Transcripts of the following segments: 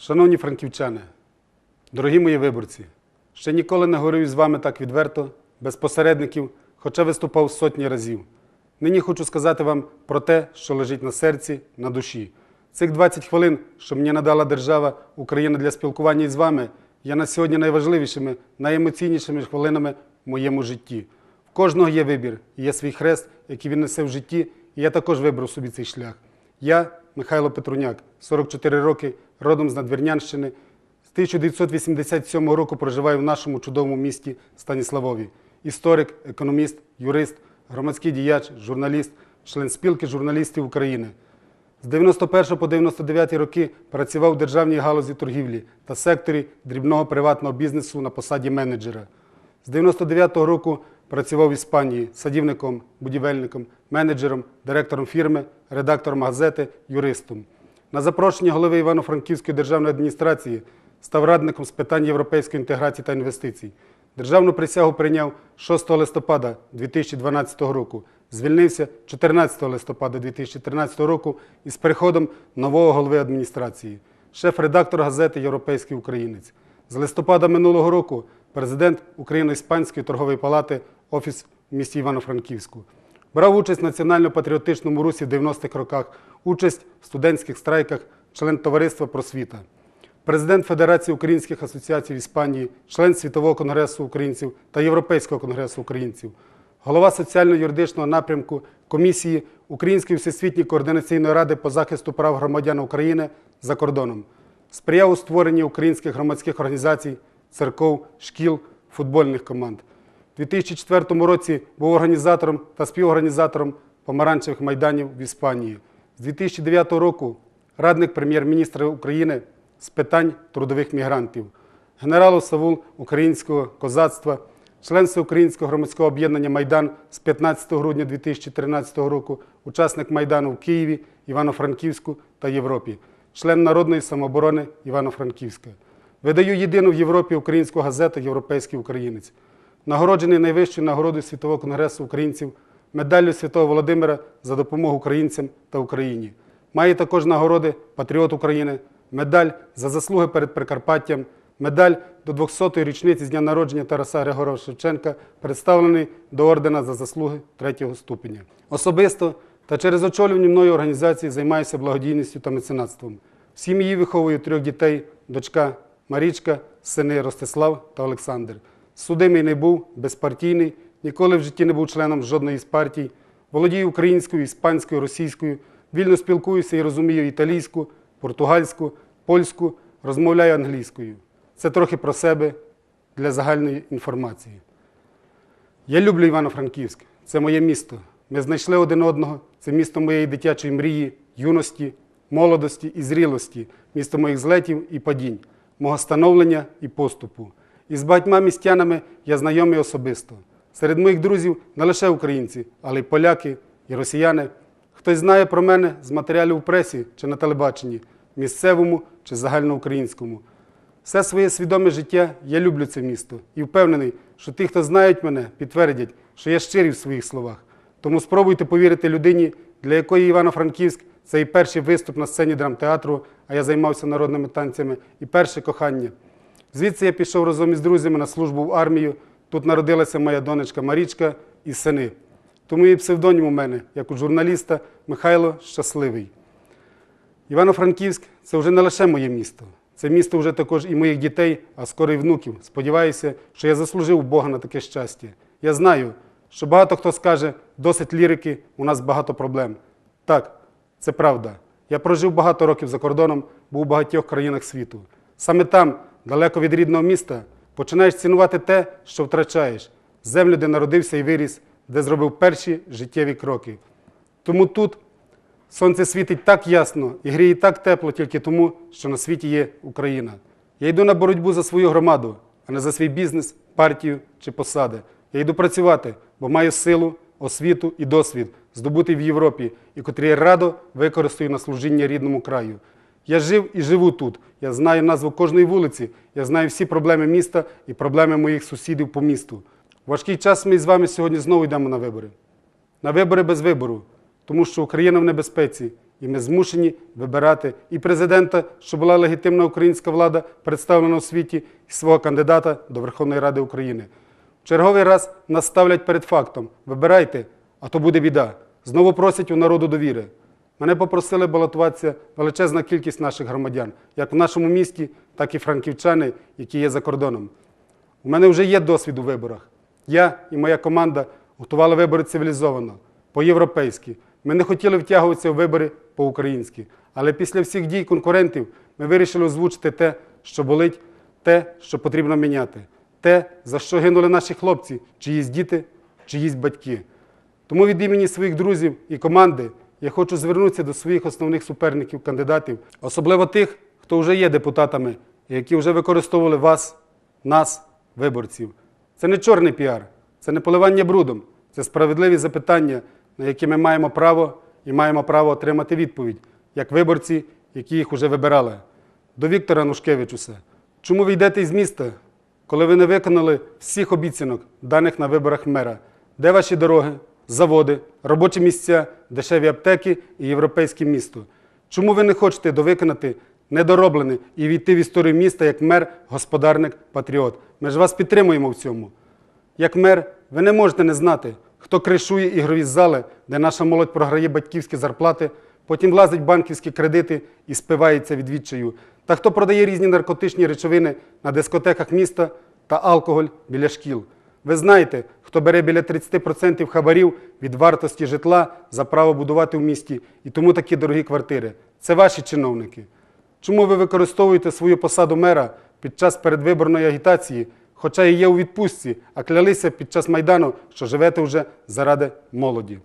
Шановні франківчани, дорогі мої виборці, ще ніколи не говорив з вами так відверто, без посередників, хоча виступав сотні разів. Нині хочу сказати вам про те, що лежить на серці, на душі. Цих 20 хвилин, що мені надала держава Україна для спілкування із вами, є на сьогодні найважливішими, найемоційнішими хвилинами в моєму житті. В кожного є вибір, є свій хрест, який він несе в житті, і я також вибрав собі цей шлях. Я, Михайло Петруняк, 44 роки, родом з Надвірнянщини. З 1987 року проживаю в нашому чудовому місті Станіславові. Історик, економіст, юрист, громадський діяч, журналіст, член спілки журналістів України. З 91 по 99 роки працював у державній галузі торгівлі та секторі дрібного приватного бізнесу на посаді менеджера. З 99-го року працював в Іспанії садівником, будівельником, менеджером, директором фірми, редактором газети, юристом. На запрошення голови Івано-Франківської державної адміністрації став радником з питань європейської інтеграції та інвестицій. Державну присягу прийняв 6 листопада 2012 року. Звільнився 14 листопада 2013 року із приходом нового голови адміністрації, шеф-редактор газети Європейський українець. З листопада минулого року президент Україно-Іспанської торгової палати, офіс в місті Івано-Франківську. Брав участь в національно-патріотичному русі в 90-х роках, участь в студентських страйках, член товариства просвіта. Президент Федерації українських асоціацій Іспанії, член Світового конгресу українців та Європейського конгресу українців, голова соціально-юридичного напрямку комісії Української всесвітньої координаційної ради по захисту прав громадян України за кордоном, сприяв у створенні українських громадських організацій, церков, шкіл, футбольних команд. У 2004 році був організатором та співорганізатором помаранчевих майданів в Іспанії. З 2009 року радник прем'єр-міністра України з питань трудових мігрантів, генерал Савул українського козацтва, член Всеукраїнського громадського об'єднання Майдан з 15 грудня 2013 року, учасник Майдану в Києві, Івано-Франківську та Європі, член Народної самооборони Івано-Франківська. Видаю єдину в Європі українську газету Європейський українець, нагороджений найвищою нагородою Світового конгресу українців, медаллю Святого Володимира за допомогу українцям та Україні. Має також нагороди Патріот України, медаль за заслуги перед Прикарпаттям, медаль до 200-ї річниці з дня народження Тараса Григоровича Шевченка, представлений до ордена за заслуги третього ступеня. Особисто та через очолювані мною організації займаюся благодійністю та меценатством. В сім'ї виховую трьох дітей, дочка Марічка, сини Ростислав та Олександр. Судимий не був, безпартійний, ніколи в житті не був членом жодної з партій. Володію українською, іспанською, російською, вільно спілкуюся і розумію італійську, португальську, польську, розмовляю англійською. Це трохи про себе для загальної інформації. Я люблю Івано-Франківськ. Це моє місто. Ми знайшли один одного. Це місто моєї дитячої мрії, юності, молодості і зрілості, місто моїх злетів і падінь, мого становлення і поступу. І з багатьма містянами я знайомий особисто. Серед моїх друзів не лише українці, але й поляки і росіяни. Хтось знає про мене з матеріалів у пресі чи на телебаченні, місцевому чи загальноукраїнському. Все своє свідоме життя я люблю це місто і впевнений, що ті, хто знають мене, підтвердять, що я щирий в своїх словах. Тому спробуйте повірити людині, для якої Івано-Франківськ це і перший виступ на сцені драмтеатру, а я займався народними танцями, і перше кохання. Звідси я пішов разом із друзями на службу в армію. Тут народилася моя донечка Марічка і сини. Тому і псевдонім у мене, як у журналіста, Михайло Щасливий. Івано-Франківськ це вже не лише моє місто. Це місто вже також і моїх дітей, а скоро й внуків. Сподіваюся, що я заслужив у Бога на таке щастя. Я знаю, що багато хто скаже, досить лірики, у нас багато проблем. Так, це правда. Я прожив багато років за кордоном, був у багатьох країнах світу. Саме там, далеко від рідного міста, починаєш цінувати те, що втрачаєш, землю, де народився і виріс, де зробив перші життєві кроки. Тому тут сонце світить так ясно і гріє так тепло тільки тому, що на світі є Україна. Я йду на боротьбу за свою громаду, а не за свій бізнес, партію чи посади. Я йду працювати, бо маю силу, освіту і досвід здобутий в Європі, і котрі я радо використаю на служіння рідному краю. Я жив і живу тут. Я знаю назву кожної вулиці, я знаю всі проблеми міста і проблеми моїх сусідів по місту. Важкий час ми з вами сьогодні знову йдемо на вибори. На вибори без вибору, тому що Україна в небезпеці, і ми змушені вибирати і президента, щоб була легітимна українська влада, представлена у світі, і свого кандидата до Верховної Ради України. В черговий раз нас ставлять перед фактом: вибирайте, а то буде біда. Знову просять у народу довіри. Мене попросили балотуватися величезна кількість наших громадян, як в нашому місті, так і франківчани, які є за кордоном. У мене вже є досвід у виборах. Я і моя команда готували вибори цивілізовано, по-європейськи. Ми не хотіли втягуватися у вибори по-українськи. Але після всіх дій конкурентів ми вирішили озвучити те, що болить, те, що потрібно міняти, те, за що гинули наші хлопці, чиїсь діти, чиїсь батьки. Тому від імені своїх друзів і команди я хочу звернутися до своїх основних суперників, кандидатів, особливо тих, хто вже є депутатами, які вже використовували вас, нас, виборців. Це не чорний піар, це не поливання брудом, це справедливі запитання, на які ми маємо право і маємо право отримати відповідь, як виборці, які їх уже вибирали. До Віктора Нушкевичуса. Чому ви йдете із міста, коли ви не виконали всіх обіцянок, даних на виборах мера? Де ваші дороги, заводи, робочі місця, дешеві аптеки і європейське місто? Чому ви не хочете довиконати недороблене і війти в історію міста як мер, господарник, патріот? Ми ж вас підтримуємо в цьому. Як мер, ви не можете не знати, хто кришує ігрові зали, де наша молодь програє батьківські зарплати, потім влазить банківські кредити і спивається від відчаю, та хто продає різні наркотичні речовини на дискотеках міста та алкоголь біля шкіл. Ви знаєте, хто бере біля 30% хабарів від вартості житла за право будувати в місті і тому такі дорогі квартири. Це ваші чиновники. Чому ви використовуєте свою посаду мера під час передвиборної агітації, хоча і є у відпустці, а клялися під час Майдану, що живете вже заради молоді?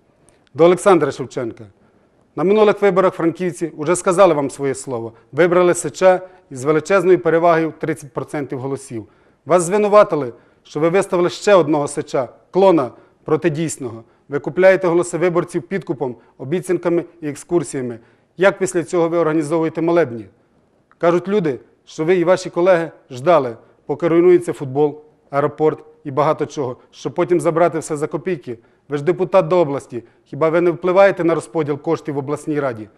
До Олександра Шевченка. На минулих виборах франківці вже сказали вам своє слово. Вибрали Сича із величезною перевагою 30% голосів. Вас звинуватили, що ви виставили ще одного Сича, клона проти дійсного. Ви купляєте голоси виборців підкупом, обіцянками і екскурсіями. Як після цього ви організовуєте молебні? Кажуть люди, що ви і ваші колеги ждали, поки руйнується футбол, аеропорт і багато чого, щоб потім забрати все за копійки. Ви ж депутат до області. Хіба ви не впливаєте на розподіл коштів в обласній раді?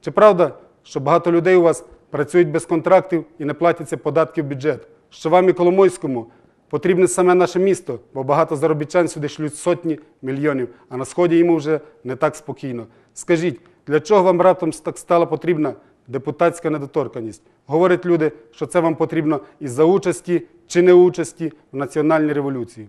Чи правда, що багато людей у вас працюють без контрактів і не платяться податки в бюджет? Що вам і Коломойському потрібне саме наше місто, бо багато заробітчан сюди шлють сотні мільйонів, а на сході йому вже не так спокійно. Скажіть, для чого вам раптом так стала потрібна депутатська недоторканність? Говорять люди, що це вам потрібно із-за участі чи неучасті в національній революції.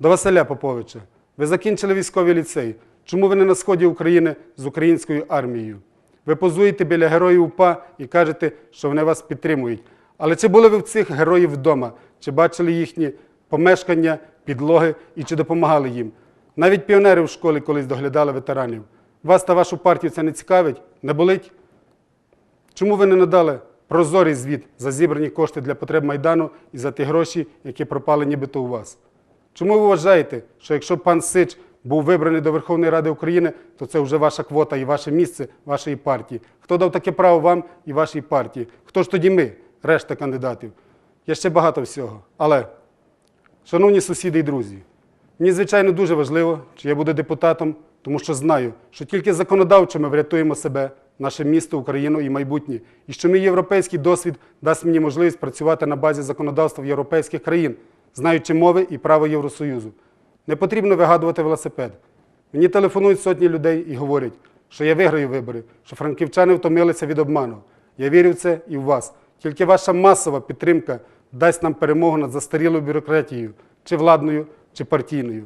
До Василя Поповича. Ви закінчили військовий ліцей. Чому ви не на сході України з українською армією? Ви позуєте біля героїв УПА і кажете, що вони вас підтримують. Але чи були ви в цих героїв вдома? Чи бачили їхні помешкання, підлоги і чи допомагали їм? Навіть піонери в школі колись доглядали ветеранів. Вас та вашу партію це не цікавить? Не болить? Чому ви не надали прозорий звіт за зібрані кошти для потреб Майдану і за ті гроші, які пропали нібито у вас? Чому ви вважаєте, що якщо пан Сич був вибраний до Верховної Ради України, то це вже ваша квота і ваше місце вашої партії? Хто дав таке право вам і вашій партії? Хто ж тоді ми, решта кандидатів? Є ще багато всього. Але, шановні сусіди і друзі, мені, звичайно, дуже важливо, чи я буду депутатом, тому що знаю, що тільки законодавчо ми врятуємо себе, наше місто, Україну і майбутнє, і що мій європейський досвід дасть мені можливість працювати на базі законодавства європейських країн, знаючи мови і право Євросоюзу. Не потрібно вигадувати велосипед. Мені телефонують сотні людей і говорять, що я виграю вибори, що франківчани втомилися від обману. Я вірю в це і в вас. Тільки ваша масова підтримка дасть нам перемогу над застарілою бюрократією, чи владною, чи партійною.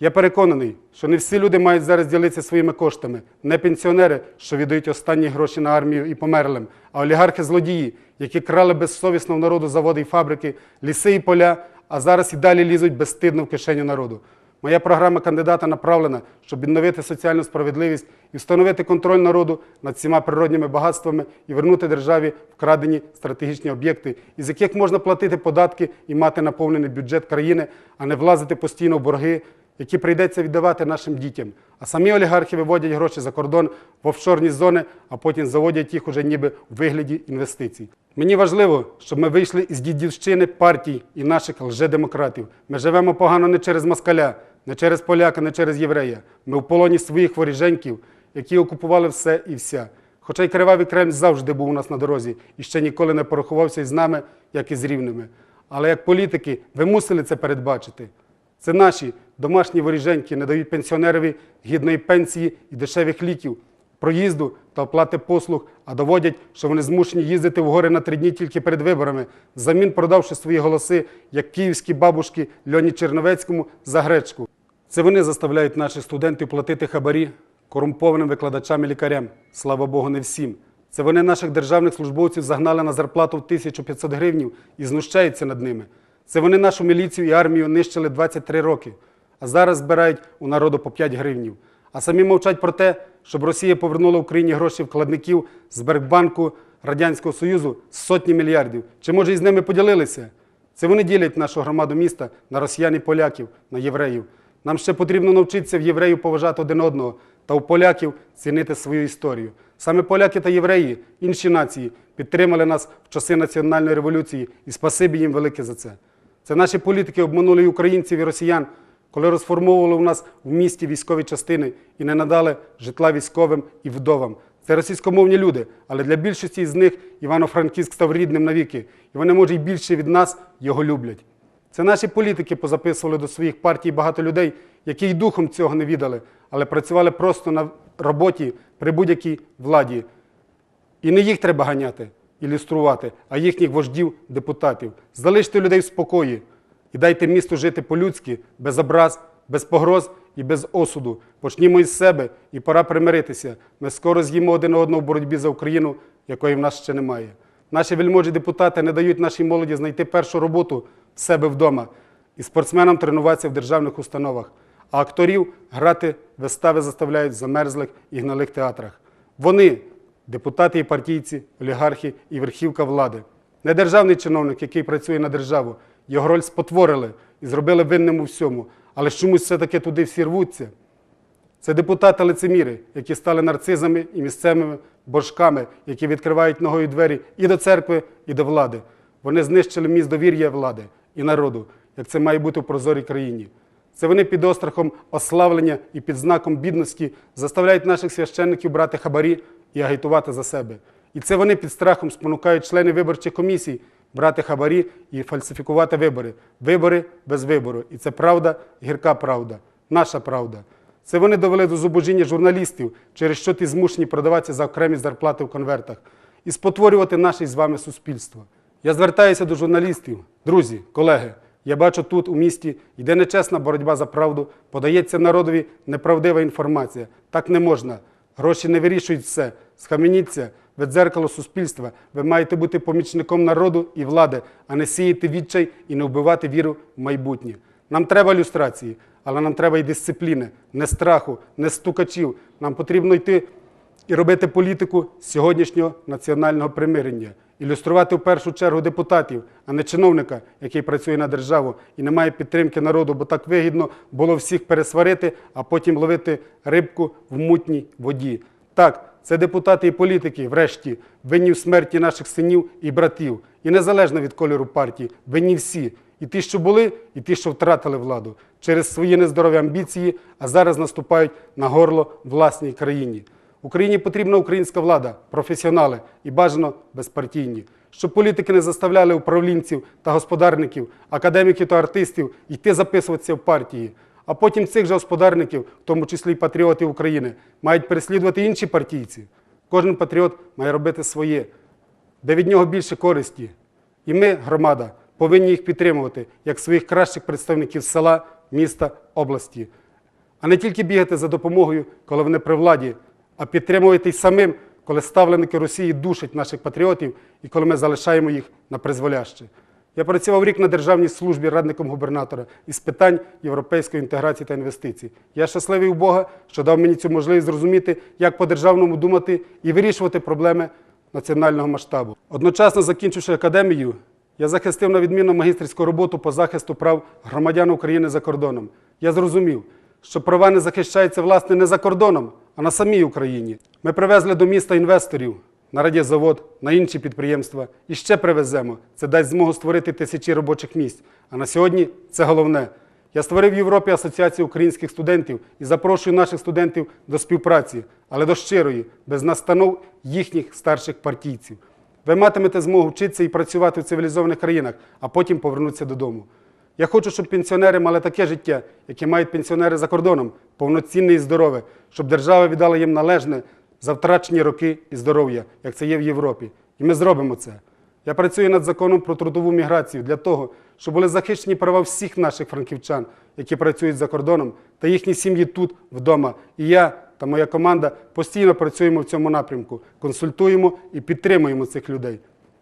Я переконаний, що не всі люди мають зараз ділитися своїми коштами. Не пенсіонери, що віддають останні гроші на армію і померлим, а олігархи-злодії, які крали безсовісно в народу заводи і фабрики, ліси і поля, а зараз і далі лізуть безстидно в кишеню народу. Моя програма кандидата направлена, щоб відновити соціальну справедливість і встановити контроль народу над всіма природніми багатствами і вернути державі вкрадені стратегічні об'єкти, із яких можна платити податки і мати наповнений бюджет країни, а не влазити постійно в борги, які прийдеться віддавати нашим дітям. А самі олігархи виводять гроші за кордон в офшорні зони, а потім заводять їх уже ніби в вигляді інвестицій. Мені важливо, щоб ми вийшли із дідівщини партій і наших лжедемократів. Ми живемо погано не через москаля, не через поляка, не через єврея. Ми в полоні своїх воріженьків, які окупували все і вся. Хоча й кривавий Кремль завжди був у нас на дорозі і ще ніколи не порахувався із нами, як і з рівними. Але як політики, ви мусили це передбачити. Це наші домашні воріженьки не дають пенсіонерові гідної пенсії і дешевих ліків, проїзду та оплати послуг, а доводять, що вони змушені їздити в гори на три дні тільки перед виборами, взамін продавши свої голоси, як київські бабушки Льоні Черновецькому за гречку. Це вони заставляють наших студентів платити хабарі корумпованим викладачам і лікарям. Слава Богу, не всім. Це вони наших державних службовців загнали на зарплату в 1500 гривнів і знущаються над ними. Це вони нашу міліцію і армію нищили 23 роки, а зараз збирають у народу по 5 гривнів. А самі мовчать про те, щоб Росія повернула Україні гроші вкладників з Беркбанку Радянського Союзу сотні мільярдів. Чи може із ними поділилися? Це вони ділять нашу громаду міста на росіян і поляків, на євреїв. Нам ще потрібно навчитися в євреїв поважати один одного та у поляків цінити свою історію. Саме поляки та євреї, інші нації, підтримали нас в часи національної революції, і спасибі їм велике за це. Це наші політики обманули і українців і росіян, коли розформовували у нас в місті військові частини і не надали житла військовим і вдовам. Це російськомовні люди, але для більшості з них Івано-Франківськ став рідним навіки, і вони, може, й більше від нас його люблять. Це наші політики позаписували до своїх партій багато людей, які й духом цього не відали, але працювали просто на роботі при будь-якій владі. І не їх треба ганяти, ілюструвати, а їхніх вождів, депутатів. Залиште людей в спокої і дайте місту жити по-людськи, без образ, без погроз і без осуду. Почнімо із себе і пора примиритися. Ми скоро з'їмо один одного в боротьбі за Україну, якої в нас ще немає. Наші вельможі депутати не дають нашій молоді знайти першу роботу в себе вдома і спортсменам тренуватися в державних установах, а акторів грати вистави заставляють в замерзлих і гналих театрах. Вони депутати і партійці, олігархи і верхівка влади. Не державний чиновник, який працює на державу. Його роль спотворили і зробили винним у всьому. Але чомусь все-таки туди всі рвуться. Це депутати-лицеміри, які стали нарцизами і місцевими божками, які відкривають ногою двері і до церкви, і до влади. Вони знищили міст довір'я влади і народу, як це має бути в прозорій країні. Це вони під острахом ославлення і під знаком бідності заставляють наших священників брати хабарі і агітувати за себе. І це вони під страхом спонукають членів виборчих комісій брати хабарі і фальсифікувати вибори. Вибори без вибору. І це правда, гірка правда, наша правда. Це вони довели до зубожіння журналістів, через що ті змушені продаватися за окремі зарплати в конвертах, і спотворювати наше з вами суспільство. Я звертаюся до журналістів, друзі, колеги. Я бачу тут, у місті, йде нечесна боротьба за правду, подається народові неправдива інформація. Так не можна. Гроші не вирішують все. Схаменіться, ви дзеркало суспільства. Ви маєте бути помічником народу і влади, а не сіяти відчай і не вбивати віру в майбутнє. Нам треба люстрації, але нам треба і дисципліни, не страху, не стукачів. Нам потрібно йти і робити політику сьогоднішнього національного примирення. Ілюструвати в першу чергу депутатів, а не чиновника, який працює на державу і не має підтримки народу, бо так вигідно було всіх пересварити, а потім ловити рибку в мутній воді. Так, це депутати і політики, врешті, винні в смерті наших синів і братів. І незалежно від кольору партії, винні всі. І ті, що були, і ті, що втратили владу через свої нездорові амбіції, а зараз наступають на горло власній країні. Україні потрібна українська влада, професіонали і бажано безпартійні, щоб політики не заставляли управлінців та господарників, академіків та артистів йти записуватися в партії. А потім цих же господарників, в тому числі й патріотів України, мають переслідувати інші партійці. Кожен патріот має робити своє, де від нього більше користі. І ми, громада, повинні їх підтримувати як своїх кращих представників села, міста, області, а не тільки бігати за допомогою, коли вони при владі, а підтримувати й самим, коли ставленики Росії душать наших патріотів і коли ми залишаємо їх на призволяще. Я працював рік на державній службі радником губернатора із питань європейської інтеграції та інвестицій. Я щасливий у Бога, що дав мені цю можливість зрозуміти, як по-державному думати і вирішувати проблеми національного масштабу. Одночасно закінчивши академію, я захистив на відмінну магістерську роботу по захисту прав громадян України за кордоном. Я зрозумів, що права не захищаються власне не за кордоном, а на самій Україні. Ми привезли до міста інвесторів на радіозавод, на інші підприємства і ще привеземо. Це дасть змогу створити тисячі робочих місць. А на сьогодні це головне. Я створив в Європі Асоціацію українських студентів і запрошую наших студентів до співпраці, але до щирої, без настанов їхніх старших партійців. Ви матимете змогу вчитися і працювати в цивілізованих країнах, а потім повернутися додому. Я хочу, щоб пенсіонери мали таке життя, яке мають пенсіонери за кордоном, повноцінне і здорове, щоб держава віддала їм належне за втрачені роки і здоров'я, як це є в Європі. І ми зробимо це. Я працюю над законом про трудову міграцію для того, щоб були захищені права всіх наших франківчан, які працюють за кордоном, та їхні сім'ї тут, вдома. І я та моя команда постійно працюємо в цьому напрямку, консультуємо і підтримуємо цих людей.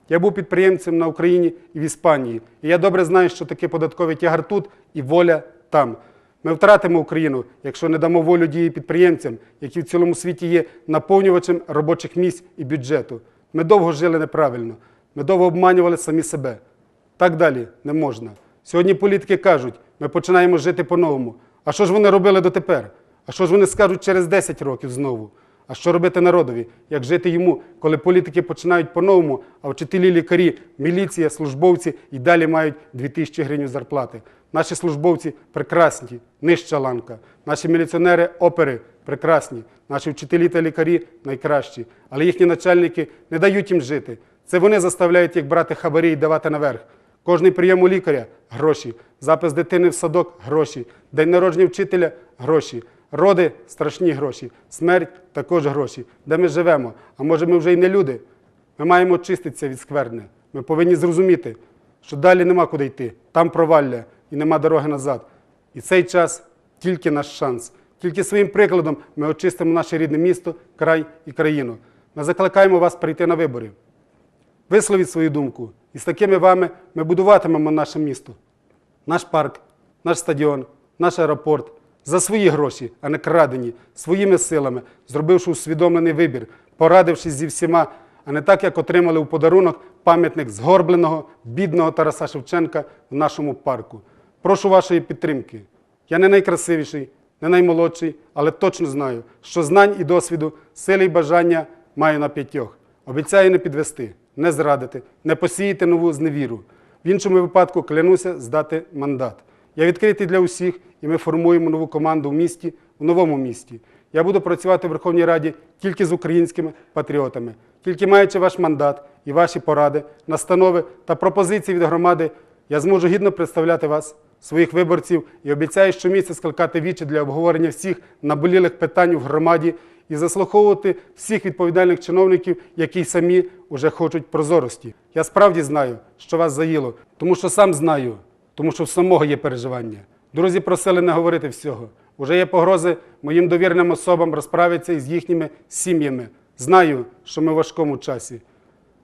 Я був підприємцем на Україні і в Іспанії, і я добре знаю, що таке податковий тягар тут і воля там. Ми втратимо Україну, якщо не дамо волю дії підприємцям, які в цілому світі є наповнювачем робочих місць і бюджету. Ми довго жили неправильно, ми довго обманювали самі себе. Так далі не можна. Сьогодні політики кажуть, ми починаємо жити по-новому. А що ж вони робили дотепер? А що ж вони скажуть через 10 років знову? А що робити народові? Як жити йому, коли політики починають по-новому, а вчителі, лікарі, міліція, службовці і далі мають 2000 гривень зарплати? Наші службовці прекрасні, нижча ланка. Наші міліціонери опери прекрасні. Наші вчителі та лікарі найкращі. Але їхні начальники не дають їм жити. Це вони заставляють їх брати хабарі і давати наверх. Кожний прийом у лікаря гроші, запис дитини в садок гроші, день народження вчителя гроші, роди страшні гроші, смерть також гроші. Де ми живемо? А може ми вже й не люди? Ми маємо очиститися від скверни. Ми повинні зрозуміти, що далі нема куди йти, там провалля і нема дороги назад. І цей час тільки наш шанс. Тільки своїм прикладом ми очистимо наше рідне місто, край і країну. Ми закликаємо вас прийти на вибори. Висловіть свою думку. І з такими вами ми будуватимемо наше місто, наш парк, наш стадіон, наш аеропорт за свої гроші, а не крадені, своїми силами, зробивши усвідомлений вибір, порадившись зі всіма, а не так, як отримали у подарунок пам'ятник згорбленого, бідного Тараса Шевченка в нашому парку. Прошу вашої підтримки. Я не найкрасивіший, не наймолодший, але точно знаю, що знань і досвіду, сили і бажання маю на п'ятьох. Обіцяю не підвести, не зрадити, не посіяти нову зневіру. В іншому випадку клянуся здати мандат. Я відкритий для усіх, і ми формуємо нову команду в місті, в новому місті. Я буду працювати в Верховній Раді тільки з українськими патріотами, тільки маючи ваш мандат і ваші поради, настанови та пропозиції від громади, я зможу гідно представляти вас, своїх виборців, і обіцяю щомісяця скликати вічі для обговорення всіх наболілих питань в громаді і заслуховувати всіх відповідальних чиновників, які самі вже хочуть прозорості. Я справді знаю, що вас заїло, тому що сам знаю, тому що в самого є переживання. Друзі просили не говорити всього. Уже є погрози моїм довіреним особам розправитися із їхніми сім'ями. Знаю, що ми в важкому часі,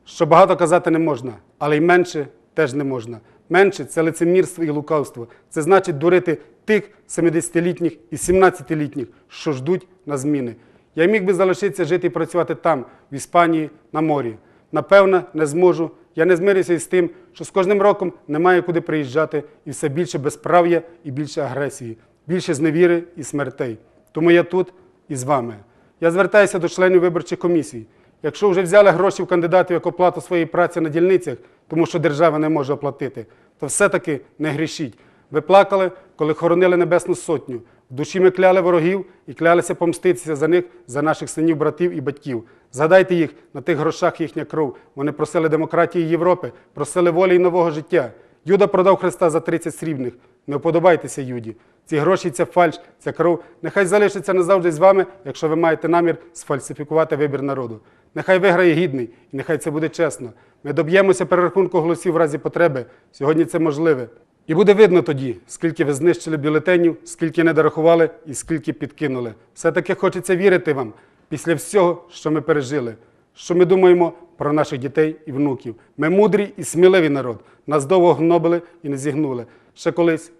що багато казати не можна, але й менше теж не можна. Менше це лицемірство і лукавство. Це значить дурити тих 70-літніх і 17-літніх, що ждуть на зміни. Я міг би залишитися жити і працювати там, в Іспанії, на морі. Напевно, не зможу. Я не змирюся із тим, що з кожним роком немає куди приїжджати і все більше безправ'я і більше агресії, більше зневіри і смертей. Тому я тут і з вами. Я звертаюся до членів виборчих комісій. Якщо вже взяли гроші в кандидатів як оплату своєї праці на дільницях, тому що держава не може оплатити, то все-таки не грішіть. Ви плакали, коли хоронили Небесну Сотню. В душі ми кляли ворогів і клялися помститися за них, за наших синів, братів і батьків. Згадайте їх, на тих грошах їхня кров. Вони просили демократії Європи, просили волі і нового життя. Юда продав Христа за 30 срібних. Не вподобайтеся Юді. Ці гроші, ця фальш, ця кров, нехай залишиться назавжди з вами, якщо ви маєте намір сфальсифікувати вибір народу. Нехай виграє гідний, і нехай це буде чесно. Ми доб'ємося перерахунку голосів в разі потреби. Сьогодні це можливе. І буде видно тоді, скільки ви знищили бюлетенів, скільки не дорахували і скільки підкинули. Все-таки хочеться вірити вам після всього, що ми пережили, що ми думаємо про наших дітей і внуків. Ми мудрий і сміливий народ. Нас довго гнобили і не зігнули. Ще колись,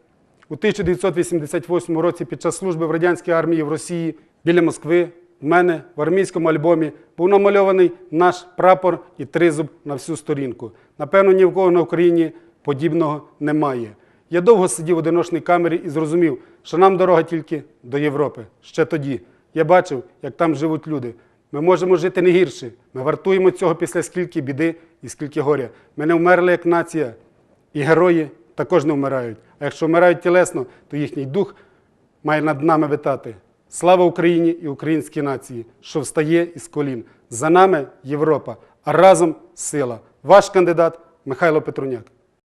у 1988 році, під час служби в радянській армії в Росії біля Москви, в мене в армійському альбомі був намальований наш прапор і тризуб на всю сторінку. Напевно, ні в кого на Україні подібного немає. Я довго сидів в одиночній камері і зрозумів, що нам дорога тільки до Європи. Ще тоді. Я бачив, як там живуть люди. Ми можемо жити не гірше. Ми вартуємо цього після скільки біди і скільки горя. Ми не вмерли як нація. І герої також не вмирають. А якщо вмирають тілесно, то їхній дух має над нами витати. Слава Україні і українській нації, що встає із колін. За нами Європа, а разом сила. Ваш кандидат Михайло Петруняк.